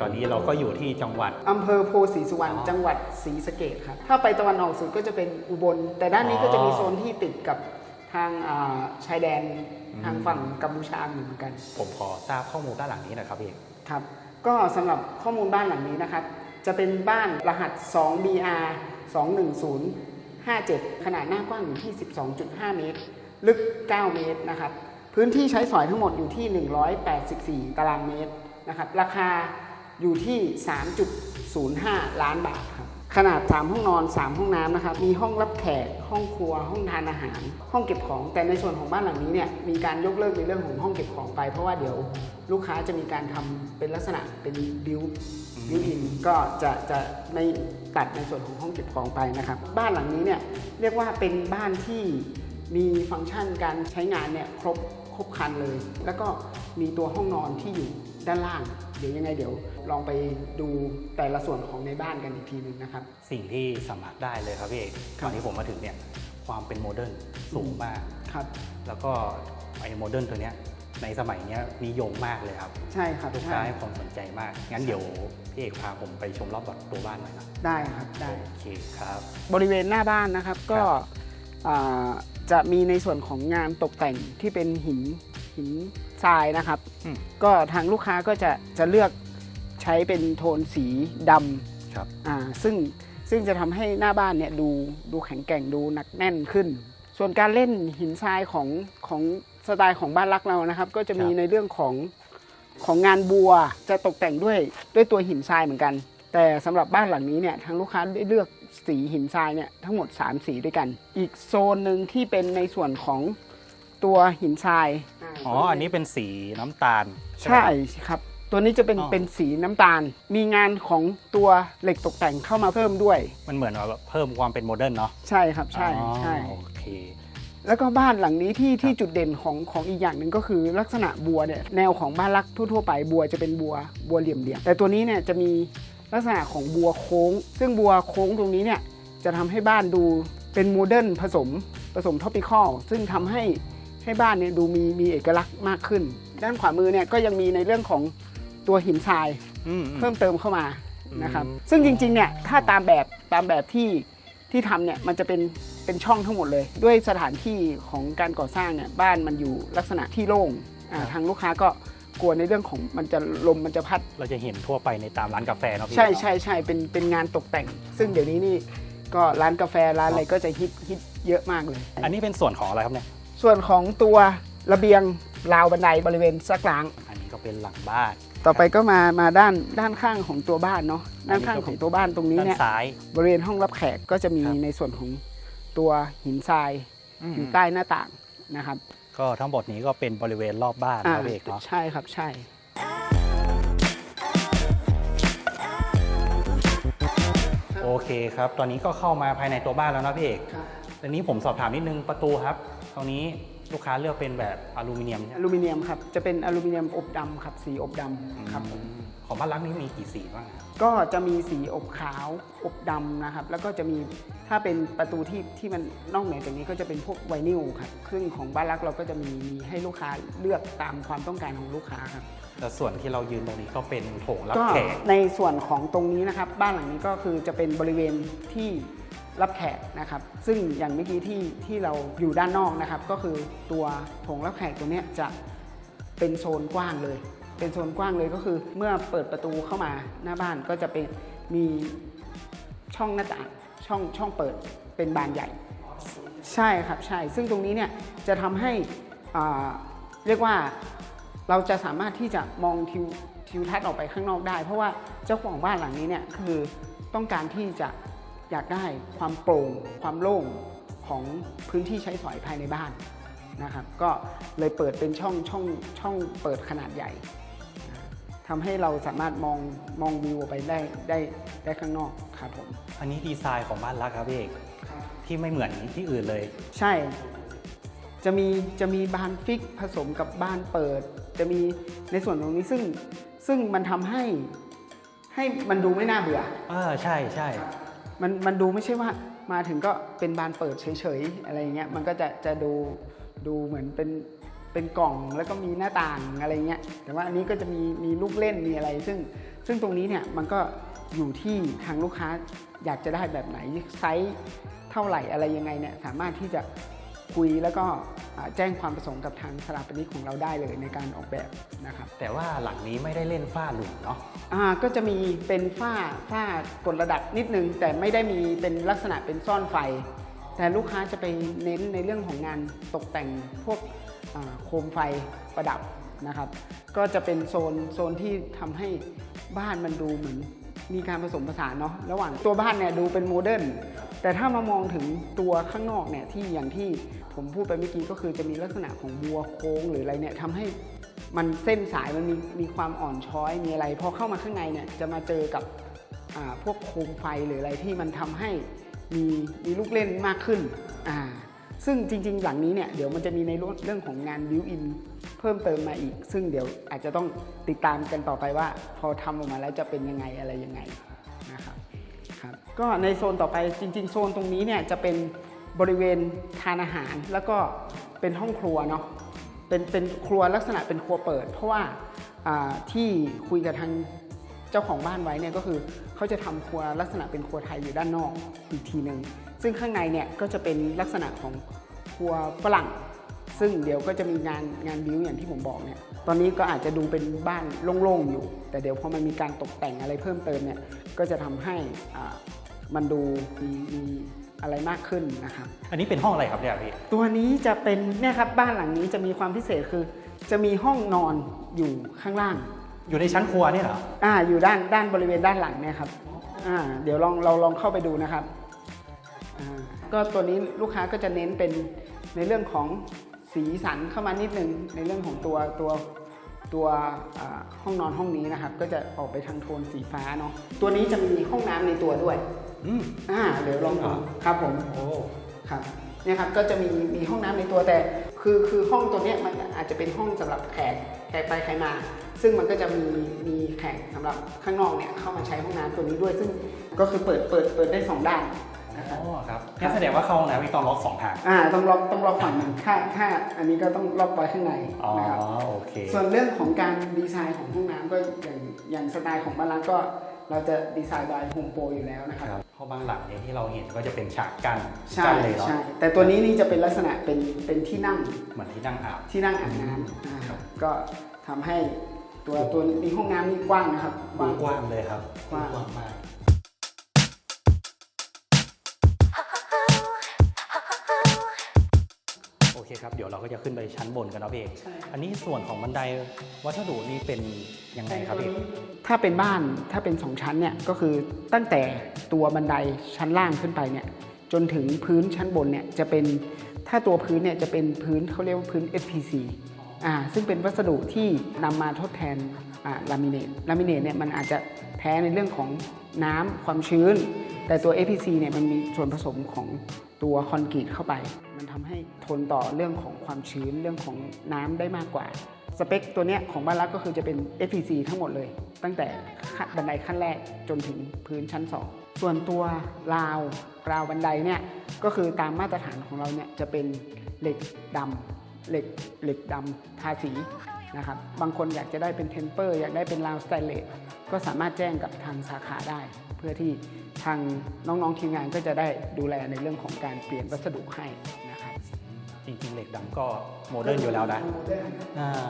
ตอนนี้เราก็อยู่ที่จังหวัด อำเภอโพธิ์ศรีสุวรรณอ๋อจังหวัดศรีสะเกษครับ ถ้าไปตะวันออกสุดก็จะเป็นอุบล แต่ด้านนี้อ๋อก็จะมีโซนที่ติดกับทางอ่าชายแดนอืมทางฝั่งกัมพูชาเหมือนกัน ผมขอทราบข้อมูลด้านหลังนี้หน่อยครับพี่ ครับ ก็สำหรับข้อมูลบ้านหลังนี้นะครับ จะเป็นบ้านรหัส 2BR 21057 ขนาดหน้ากว้างอยู่ที่ 12.5 เมตร ลึก 9 เมตรนะครับ พื้นที่ใช้สอยทั้งหมดอยู่ที่ 184 ตารางเมตรนะครับ ราคา อยู่ที่ 3.05 ล้านบาทครับขนาด 3 ห้องนอน 3 ห้องน้ำนะครับ มีห้องรับแขก ห้องครัว ห้องทานอาหาร ห้องเก็บของ แต่ในส่วนของบ้านหลังนี้เนี่ย มีการยกเลิกในเรื่องของห้องเก็บของไป เพราะว่าเดี๋ยวลูกค้าจะมีการทำเป็นลักษณะเป็นบิวบิวอิน ก็จะจะไม่ตัดในส่วนของห้องเก็บของไปนะครับ บ้านหลังนี้เนี่ยเรียกว่าเป็นบ้านที่มีฟังก์ชันการใช้งานเนี่ยครบครบคันเลย แล้วก็มีตัวห้องนอนที่อยู่ ด้านล่าง เดี๋ยวยังไงเดี๋ยวลองไปดูแต่ละส่วนของในบ้านกันอีกทีหนึงนะครับ สิ่งที่สัมผัสได้เลยครับพี่เอกครับตอนที่ผมมาถึงเนี่ยความเป็นโมเดิร์นสูงมากครับ แล้วก็ไอ้โมเดิร์นตัวเนี้ยในสมัยเนี้ยนิยมมากเลยครับ ใช่ครับลูกค้าใช่ให้ความสนใจมาก งั้นเดี๋ยวพี่เอกพาผมไปชมรอบตัวบ้านหน่อยนะได้ครับได้โอเคครับ บริเวณหน้าบ้านนะครับก็อ่าจะมีในส่วนของงานตกแต่งที่เป็นหิน หินทรายนะครับ อืมก็ทางลูกค้าก็จะจะเลือกใช้เป็นโทนสีดครับำอ่าซึ่งซึ่งจะทำให้หน้าบ้านเนี่ยดูดูแข็งแกร่งดูหนักแน่นขึ้น ส่วนการเล่นหินทรายของของสไตล์ของบ้านรักเรานะครับ ก็จะมีครับในเรื่องของของงานบัวจะตกแต่งด้วยด้วยตัวหินทรายเหมือนกัน แต่สำหรับบ้านหลังนี้เนี่ยทางลูกค้าได้เลือกสีหินทรายเนี่ยทั้งหมด 3 สีด้วยกัน อีกโซนหนึ่งที่เป็นในส่วนของ ตัวหินทราย อ๋อ อันนี้เป็นสีน้ำตาลไหม ใช่ครับ ตัวนี้จะเป็นอ๋อ เป็นสีน้ำตาล มีงานของตัวเหล็กตกแต่งเข้ามาเพิ่มด้วย มันเหมือนว่าแบบเพิ่มความเป็นโมเดิร์นเนาะใช่ครับใช่อ๋อใช่ โอเค แล้วก็บ้านหลังนี้ที่ที่จุดเด่นของของอีกอย่างหนึ่งก็คือลักษณะบัวเนี่ยแนวของบ้านรักทั่วๆไปบัวจะเป็นบัวบัวเหลี่ยมๆแต่ตัวนี้เนี่ยจะมีลักษณะของบัวโค้ง ซึ่งบัวโค้งตรงนี้เนี่ยจะทำให้บ้านดูเป็นโมเดิร์นผสมผสมท็อปิคอลซึ่งทำให้ ให้บ้านเนี่ยดูมีมีเอกลักษณ์มากขึ้น ด้านขวามือเนี่ยก็ยังมีในเรื่องของตัวหินทรายอืมเพิ่มเติมเข้ามานะครับอืมซึ่งจริงๆเนี่ยถ้าตามแบบตามแบบที่ที่ทำเนี่ยมันจะเป็นเป็นช่องทั้งหมดเลย ด้วยสถานที่ของการก่อสร้างเนี่ยบ้านมันอยู่ลักษณะที่โล่งอ่าทางลูกค้าก็กลัวในเรื่องของมันจะลมมันจะพัด เราจะเห็นทั่วไปในตามร้านกาแฟเนาะพี่ใช่ใช่ใช่เป็นเป็นงานตกแต่ง ซึ่งเดี๋ยวนี้นี่ก็ร้านกาแฟร้านอะไรก็จะฮิตฮิตเยอะมากเลย อันนี้เป็นส่วนของอะไรครับเนี่ย ส่วนของตัวระเบียงราวบันไดบริเวณซักล้าง อันนี้ก็เป็นหลังบ้าน ต่อไปก็มามาด้านด้านข้างของตัวบ้านเนาะอันนี้ด้านข้างของตัวบ้านตรงนี้ด้านเนี่ยซ้ายบริเวณห้องรับแขกก็จะมีครับในส่วนของตัวหินทรายอยู่ใต้หน้าต่างนะครับ ก็ทั้งหมดนี้ก็เป็นบริเวณรอบบ้านอ่านะพี่เอกเนาะใช่ครับใช่โอเคครับ ตอนนี้ก็เข้ามาภายในตัวบ้านแล้วนะพี่เอกครับตอนนี้ผมสอบถามนิดนึงประตูครับ ตรงนี้ลูกค้าเลือกเป็นแบบอลูมิเนียมอลูมิเนียมครับ จะเป็นอลูมิเนียมอบดำครับ สีอบดำครับผมของบ้านรักนี้มีกี่สีบ้างครับก็จะมีสีอบขาวอบดำนะครับ แล้วก็จะมีถ้าเป็นประตูที่ที่มันนอกเหนือจากนี้ก็จะเป็นพวกไวนิลครับซึ่งของบ้านรักเราก็จะมีมีให้ลูกค้าเลือกตามความต้องการของลูกค้าครับแต่ส่วนที่เรายืนตรงนี้ก็เป็นโถงรับก็แขกในส่วนของตรงนี้นะครับ บ้านหลังนี้ก็คือจะเป็นบริเวณที่ รับแขกนะครับ ซึ่งอย่างเมื่อกี้ที่ที่เราอยู่ด้านนอกนะครับ ก็คือตัวโถงรับแขกตัวนี้จะเป็นโซนกว้างเลย เป็นโซนกว้างเลยก็คือ เมื่อเปิดประตูเข้ามาหน้าบ้านก็จะเป็นมีช่องหน้าต่างช่องช่องเปิดเป็นบานใหญ่ ใช่ครับใช่ ซึ่งตรงนี้เนี่ยจะทำให้เรียกว่าเราจะสามารถที่จะมองทิวทิวทัศน์ออกไปข้างนอกได้ เพราะว่าเจ้าของบ้านหลังนี้เนี่ยคือต้องการที่จะ อยากได้ความโปร่ง ความโล่งของพื้นที่ใช้สอยภายในบ้านนะครับ ก็เลยเปิดเป็นช่องช่องช่องเปิดขนาดใหญ่ทำให้เราสามารถมองมองวิวออกไปได้ได้ได้ข้างนอกครับผมอันนี้ดีไซน์ของบ้านรักครับพี่เอกที่ไม่เหมือนที่อื่นเลย ใช่ จะมีจะมีบานฟิกผสมกับบ้านเปิด จะมีในส่วนตรงนี้ซึ่งซึ่งมันทำให้ให้มันดูไม่น่าเบื่อเออใช่ใช่ มันมันดูไม่ใช่ว่ามาถึงก็เป็นบานเปิดเฉยๆอะไรเงี้ยมันก็จะจะดูดูเหมือนเป็นเป็นกล่องแล้วก็มีหน้าต่างอะไรเงี้ยแต่ว่าอันนี้ก็จะมีมีลูกเล่นมีอะไร ซึ่งซึ่งตรงนี้เนี่ยมันก็อยู่ที่ทางลูกค้าอยากจะได้แบบไหนไซส์เท่าไหร่อะไรยังไงเนี่ยสามารถที่จะคุยแล้วก็ แจ้งความประสงค์กับทางสถาปนิกของเราได้เลยในการออกแบบนะครับแต่ว่าหลังนี้ไม่ได้เล่นฝ้าหลุมเนาะอ่าก็จะมีเป็นฝ้าฝ้ากดระดับนิดนึง แต่ไม่ได้มีเป็นลักษณะเป็นซ่อนไฟ แต่ลูกค้าจะไปเน้นในเรื่องของงานตกแต่งพวกอ่าโคมไฟประดับนะครับ ก็จะเป็นโซนโซนที่ทำให้บ้านมันดูเหมือนมีการผสมผสานเนาะระหว่างตัวบ้านเนี่ยดูเป็นโมเดิร์น แต่ถ้ามามองถึงตัวข้างนอกเนี่ยที่อย่างที่ผมพูดไปเมื่อกี้ก็คือจะมีลักษณะของบัวโค้งหรืออะไรเนี่ยทำให้มันเส้นสายมันมีมีความอ่อนช้อยมีอะไรพอเข้ามาข้างในเนี่ยจะมาเจอกับพวกโคมไฟหรืออะไรที่มันทำให้มีมีลูกเล่นมากขึ้นอ่าซึ่งจริง ๆ หลังนี้เนี่ยเดี๋ยวมันจะมีในเรื่องของงานวิวอินเพิ่มเติมมาอีก ซึ่งเดี๋ยวอาจจะต้องติดตามกันต่อไปว่า พอทำออกมาแล้วจะเป็นยังไงอะไรยังไง ครับก็ในโซนต่อไปจริง ๆ โซนตรงนี้เนี่ยจะเป็นบริเวณทานอาหาร แล้วก็เป็นห้องครัวเนาะเป็นเป็นครัวลักษณะเป็นครัวเปิด เพราะว่าที่คุยกับทางเจ้าของบ้านไว้เนี่ยก็คือเขาจะทำครัวลักษณะเป็นครัวไทยอยู่ด้านนอกอีกทีหนึ่งซึ่งข้างในเนี่ยก็จะเป็นลักษณะของครัวฝรั่ง ซึ่งเดี๋ยวก็จะมีงานงานบิวอย่างที่ผมบอกเนี่ยตอนนี้ก็อาจจะดูเป็นบ้านโล่งๆอยู่ แต่เดี๋ยวพอมันมีการตกแต่งอะไรเพิ่มเติมเนี่ย ก็จะทำให้อ่ามันดูมีมีอะไรมากขึ้นนะครับ อันนี้เป็นห้องอะไรครับเนี่ยพี่ ตัวนี้จะเป็นเนี่ยครับบ้านหลังนี้จะมีความพิเศษคือ จะมีห้องนอนอยู่ข้างล่าง อยู่ในชั้นครัวเนี่ยเหรอ อ่า อยู่ด้านด้านบริเวณด้านหลังเนี่ยครับ อ่า เดี๋ยวลองเราลองเข้าไปดูนะครับ อ่า ก็ตัวนี้ลูกค้าก็จะเน้นเป็นในเรื่องของสีสันเข้ามานิดนึงในเรื่องของตัวตัว ตัวอ่าห้องนอนห้องนี้นะครับ ก็จะออกไปทางโทนสีฟ้าเนาะตัวนี้จะมีห้องน้ำในตัวด้วยอืมอ่าเดี๋ยวลองดูอ่าครับผมโอ้ครับเนี่ยครับก็จะมีมีห้องน้ำในตัวแต่ คือคือห้องตัวเนี้ยมันอาจจะเป็นห้องสำหรับแขกแขกไปใครมา ซึ่งมันก็จะมีมีแขกสำหรับข้างนอกเนี่ยเข้ามาใช้ห้องน้ำตัวนี้ด้วย ซึ่งก็คือเปิดเปิดเปิดได้สองด้าน นะครับอ๋อครับงั้นแสดงว่าเข้าห้องน้ำไม่ต้องล็อกสองทางอ่าต้องล็อกต้องล็อกฝั่งหนึ่งถ้าถ้าอันนี้ก็ต้องล็อกไว้ข้างในอ๋อนะครับโอเคส่วนเรื่องของการดีไซน์ของห้องน้ำก็อย่างอย่างสไตล์ของบ้านร้านก็เราจะดีไซน์บายโฮมโปรอยู่แล้วนะครับครับเพราะบางหลังเนี่ยที่เราเห็นก็จะเป็นฉากกั้นใช่กั้นเลยเนาะใช่แต่ตัวนี้นี่จะเป็นลักษณะเป็นเป็นที่นั่งเหมือนที่นั่งอาบที่นั่งอาบน้ำอ่าก็ทำให้ตัวตัวมีห้องน้ำนี่กว้างนะครับกว้างเลยครับกว้างมาก เคครับ เดี๋ยวเราก็จะขึ้นไปชั้นบนกันเนาะพี่เอกใช่ครับ อันนี้ส่วนของบันไดวัสดุนี่เป็นยังไงครับพี่ถ้าเป็นบ้านถ้าเป็นสองชั้นเนี่ยก็คือตั้งแต่ตัวบันไดชั้นล่างขึ้นไปเนี่ยจนถึงพื้นชั้นบนเนี่ยจะเป็นถ้าตัวพื้นเนี่ยจะเป็นพื้นเขาเรียกว่าพื้น FPC อ่าซึ่งเป็นวัสดุที่นำมาทดแทนอ่าลามิเนตลามิเนตเนี่ยมันอาจจะแพ้ในเรื่องของน้ำความชื้น แต่ตัว FPC เนี่ยมันมีส่วนผสมของ ตัวคอนกรีตเข้าไป มันทำให้ทนต่อเรื่องของความชื้นเรื่องของน้ำได้มากกว่า สเปคตัวเนี้ยของบ้านรักก็คือจะเป็น FPC ทั้งหมดเลย ตั้งแต่บันไดขั้นแรกจนถึงพื้นชั้น 2 ส่วนตัวราวราวบันไดเนี่ยก็คือตามมาตรฐานของเราเนี่ยจะเป็นเหล็กดำเหล็กเหล็กดำทาสีนะครับบางคนอยากจะได้เป็นเทมเปอร์ อยากได้เป็นราวสแตนเลสก็สามารถแจ้งกับทางสาขาได้ เพื่อที่ ทางน้องๆทีมงานก็จะได้ดูแลในเรื่องของการเปลี่ยนวัสดุให้นะครับจริงๆเหล็กดำก็โมเดิร์นอยู่แล้วนะโมเดิร์นอ่า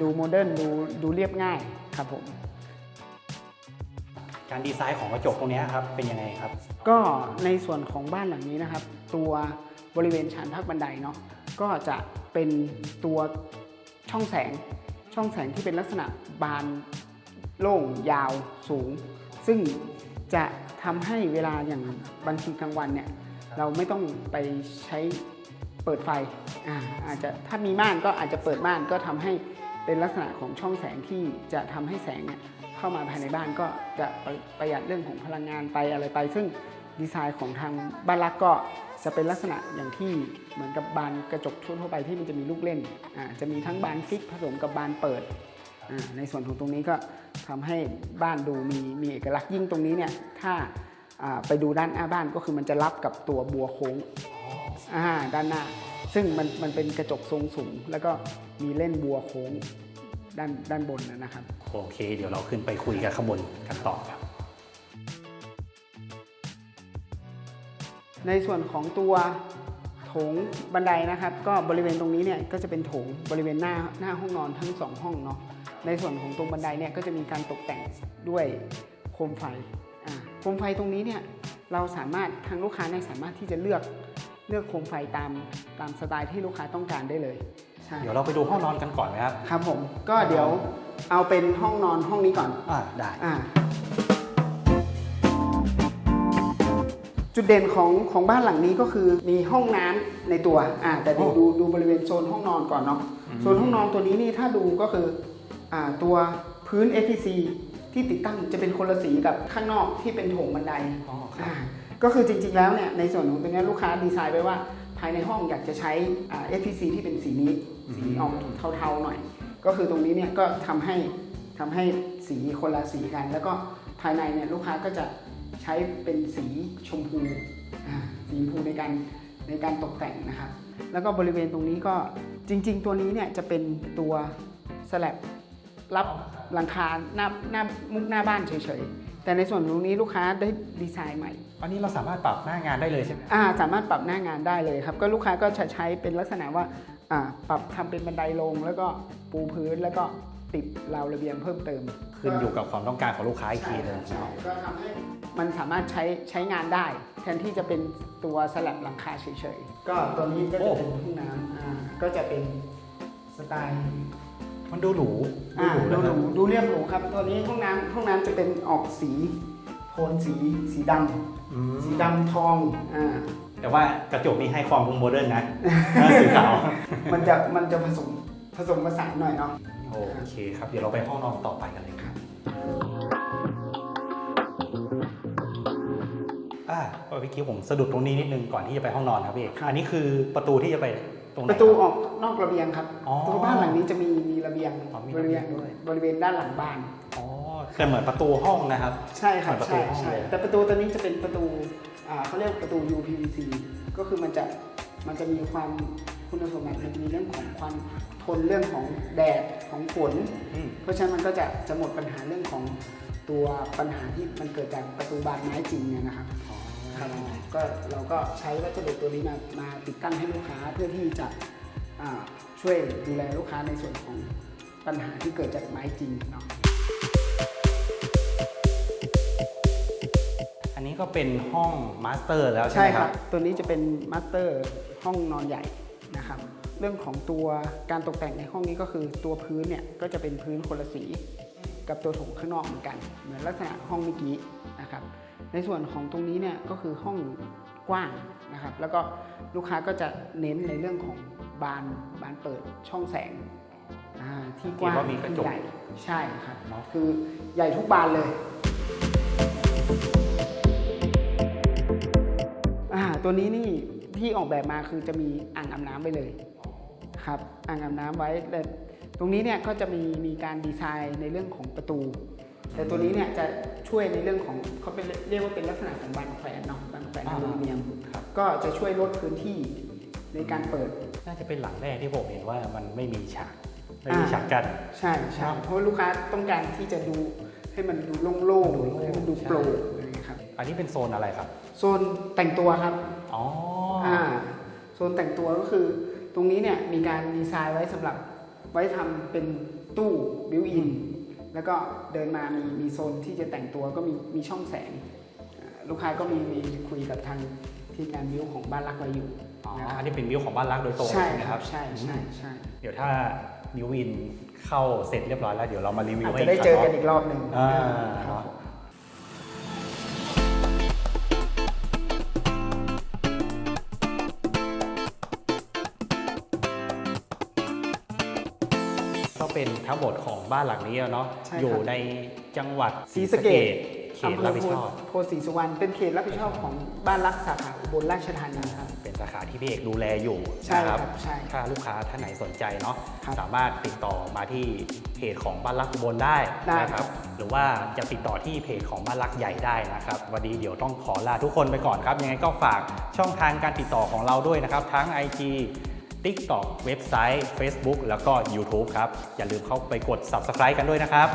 ดูโมเดิร์นดูดูเรียบง่ายครับผมการดีไซน์ของกระจกตรงเนี้ยครับเป็นยังไงครับ ก็ในส่วนของบ้านหลังนี้นะครับ ตัวบริเวณชานพักบันไดเนาะก็จะเป็นตัวช่องแสงช่องแสงที่เป็นลักษณะบานโล่งยาวสูง ซึ่งจะ ทำให้เวลาอย่างบางทีกลางวันเนี่ยเราไม่ต้องไปใช้เปิดไฟอ่าอาจจะถ้ามีม่านก็อาจจะเปิดม่านก็ทำให้เป็นลักษณะของช่องแสงที่จะทำให้แสงเนี่ยเข้ามาภายในบ้านก็จะประหยัดเรื่องของพลังงานไปอะไรไป ซึ่งดีไซน์ของทางบ้านรักก็จะเป็นลักษณะอย่างที่เหมือนกับบานกระจกทั่วๆไปที่มันจะมีลูกเล่นอ่าจะมีทั้งบานฟิกผสมกับบานเปิดอ่า ในส่วนของตรงนี้ก็ทำให้บ้านดูมีมีเอกลักษณ์ยิ่งตรงนี้เนี่ยถ้าอ่าไปดูด้านหน้าบ้านก็คือมันจะรับกับตัวบัวโค้งอ่าด้านหน้า ซึ่งมันมันเป็นกระจกทรงสูง แล้วก็มีเล่นบัวโค้งด้านด้านบนนะครับ โอเค เดี๋ยวเราขึ้นไปคุยกันข้างบนกันต่อครับ ในส่วนของตัวโถงบันไดนะครับ ก็บริเวณตรงนี้เนี่ยก็จะเป็นโถงบริเวณหน้าหน้าห้องนอนทั้งสองห้องเนาะ ในส่วนของตรงบันไดเนี่ยก็จะมีการตกแต่งด้วยโคมไฟอ่าโคมไฟตรงนี้เนี่ยเราสามารถทางลูกค้าเนี่ยสามารถที่จะเลือกเลือกโคมไฟตามตามสไตล์ที่ลูกค้าต้องการได้เลยใช่เดี๋ยวเราไปดูห้องนอนกันก่อนไหมครับครับผมก็เดี๋ยวเอาเป็นห้องนอนห้องนี้ก่อนอ่าได้อ่าจุดเด่นของของบ้านหลังนี้ก็คือมีห้องน้ำในตัวอ่าแต่เดี๋ยวดูดูบริเวณโซนห้องนอนก่อนเนาะโซนห้องนอนตัวนี้นี่ถ้าดูก็คืออ่า ตัวพื้น APC ที่ติดตั้งจะเป็นคนละสีกับข้างนอกที่เป็นโถงบันไดอ๋อครับอ่าก็คือจริงๆแล้วเนี่ยในส่วนของตัวเนี้ยลูกค้าดีไซน์ไว้ว่าภายในห้องอยากจะใช้อ่า APC ที่เป็นสีนี้สีออกเทาๆหน่อย ก็คือตรงนี้เนี่ยก็ทำให้ทำให้สีคนละสีกัน แล้วก็ภายในเนี่ยลูกค้าก็จะใช้เป็นสีชมพูอ่าสีชมพูในการในการตกแต่งนะครับ แล้วก็บริเวณตรงนี้ก็จริง ๆ ตัวนี้เนี่ยจะเป็นตัวสลับ รับหลังคาหน้าหน้ามุกหน้าบ้านเฉยๆ แต่ในส่วนตรงนี้ลูกค้าได้ดีไซน์ใหม่อันนี้เราสามารถปรับหน้างานได้เลยใช่ไหมอ่าสามารถปรับหน้างานได้เลยครับ ก็ลูกค้าก็จะใช้เป็นลักษณะว่าอ่าปรับทำเป็นบันไดลง แล้วก็ปูพื้นแล้วก็ติดราวระเบียงเพิ่มเติม ขึ้นอยู่กับความต้องการของลูกค้าอีกทีหนึงใช่ก็ทำให้มันสามารถใช้ใช้งานได้ แทนที่จะเป็นตัวสลับหลังคาเฉยๆ ก็ตัวนี้ก็จะเป็นห้องน้ำอ่าก็จะเป็นสไตล์ มันดูหรูอ่าดูดูหหรูรูนะดูเรียบหรูครับ ตัวนี้ห้องน้ำห้องน้ำจะเป็นออกสีโทนสีสีดำอืมสีดำทองอ่าแต่ว่ากระจกนี้ให้ความโมเดิร์นนะสีขาวมันจะมันจะผสมผสมผสานหน่อยเนาะโอเคครับ เดี๋ยวเราไปห้องนอนต่อไปกันเลยครับอ่าเมื่อกี้ผมสะดุดตรงนี้นิดนึงก่อนที่จะไปห้องนอนครับพี่เอกอันนี้คือประตูที่จะไป ตรงไหนประตูออกนอกระเบียงครับอ๋อตัวบ้านหลังนี้จะมีมีระเบียงอ๋อมีบระริเบีเวยณงด้วยบริเวณด้านหลังบ้านอ๋อแต่เหมือนประตูห้องนะครับ ใช่ครับเหมือนประตูใช่ห้องใช่เลยแต่ประตูตัวนี้จะเป็นประตูอ่าเขาเรียกประตู UPVC ก็คือมันจะมันจะมีความคุณสมบัติมันจะมีเรื่องของความทนเรื่องของแดดของฝนอืมเพราะฉะนั้นมันก็จะจะหมดปัญหาเรื่องของตัวปัญหาที่มันเกิดจากประตูบานไม้จริงเนี่ยนะครับ ครับก็เราก็ใช้วัสดุตัวนี้มามาติดตั้งให้ลูกค้าเพื่อที่จะอ่าช่วยดูแลลูกค้าในส่วนของปัญหาที่เกิดจากไม้จริงเนาะอันนี้ก็เป็นห้องมาสเตอร์แล้วใช่ใช่ไหมคครัรับบตัวนี้จะเป็นมาสเตอร์ห้องนอนใหญ่นะครับ เรื่องของตัวการตกแต่งในห้องนี้ก็คือตัวพื้นเนี่ยก็จะเป็นพื้นคนละสี กับตัวโถงข้างนอกเหมือนกัน เหมือนลักษณะห้องเมื่อกี้นะครับ ในส่วนของตรงนี้เนี่ยก็คือห้องกว้างนะครับ แล้วก็ลูกค้าก็จะเน้นในเรื่องของบานบานเปิดช่องแสงอ่าที่กว้างเห็นว่ามีกระจกที่ใหญ่ใช่ครับเนอะคือใหญ่ทุกบานเลยอ่าตัวนี้นี่ที่ออกแบบมาคือจะมีอ่างอาบน้ำไปเลยครับอ่างอาบน้ำไว้แต่ตรงนี้เนี่ยก็จะมีมีการดีไซน์ในเรื่องของประตู แต่ตัวนี้เนี่ยจะช่วยในเรื่องของเขาเป็นเรียกว่าเป็นลักษณะของบานแขวนเนาะบานแขวนอลูมิเนียมครับก็จะช่วยลดพื้นที่ในการเปิด น่าจะเป็นหลังแรกที่ผมเห็นว่ามันไม่มีฉากไม่มีอ่าฉากกั้นใช่ใช่ครับเพราะลูกค้าต้องการที่จะดูให้มันดูโล่งดูโล่งๆให้มันดูใช่โปร่งอะไรอย่างเงี้ยครับอันนี้เป็นโซนอะไรครับ โซนแต่งตัวครับอ๋ออ่าโซนแต่งตัวก็คือ ตรงนี้เนี่ยมีการดีไซน์ไว้สำหรับไว้ทำเป็นตู้บิวอิน แล้วก็เดินมามีมีโซนที่จะแต่งตัวก็มีมีช่องแสงอ่าลูกค้าก็มีมีคุยกับทางทีมงานบิวของบ้านรักไว้อยู่อ๋อนะคอัรันบนี้เป็นวิวของบ้านรักโดยตรงใช่นะคครัรับบใช่ใช่ใช่เดี๋ยวถ้ามิววินเข้าเสร็จเรียบร้อยแล้วเดี๋ยวเรามารีวิวอาจให้จะได้เจอกันคอีรั้งกรอบหนึ่ง เป็นทั้งหมดของบ้านหลังนี้แล้วเนาะใช่ครับ อยู่ในจังหวัดศรีสะเกษเขตรับผิดชอบโพธิ์ศรีสุวรรณเป็นเขตรับผิดชอบของบ้านรักสาขาอุอุบลราชธานีครับ เป็นสาขาที่พี่เอกดูแลอยู่ใช่นะครับใช่ถ้าลูกค้าท่านไหนสนใจเนาะครับสามารถติดต่อมาที่เพจของบ้านรักอุบลได้ได้นะคครัรับ บ หรือว่าจะติดต่อที่เพจของบ้านรักใหญ่ได้นะครับวันนี้เดี๋ยวต้องขอลาทุกคนไปก่อนครับยังไงก็ฝากช่องทางการติดต่อของเราด้วยนะครับทั้ง IG TikTok เว็บไซต์ Facebook แล้วก็ YouTube ครับ อย่าลืมเข้าไปกด Subscribe กันด้วยนะครับ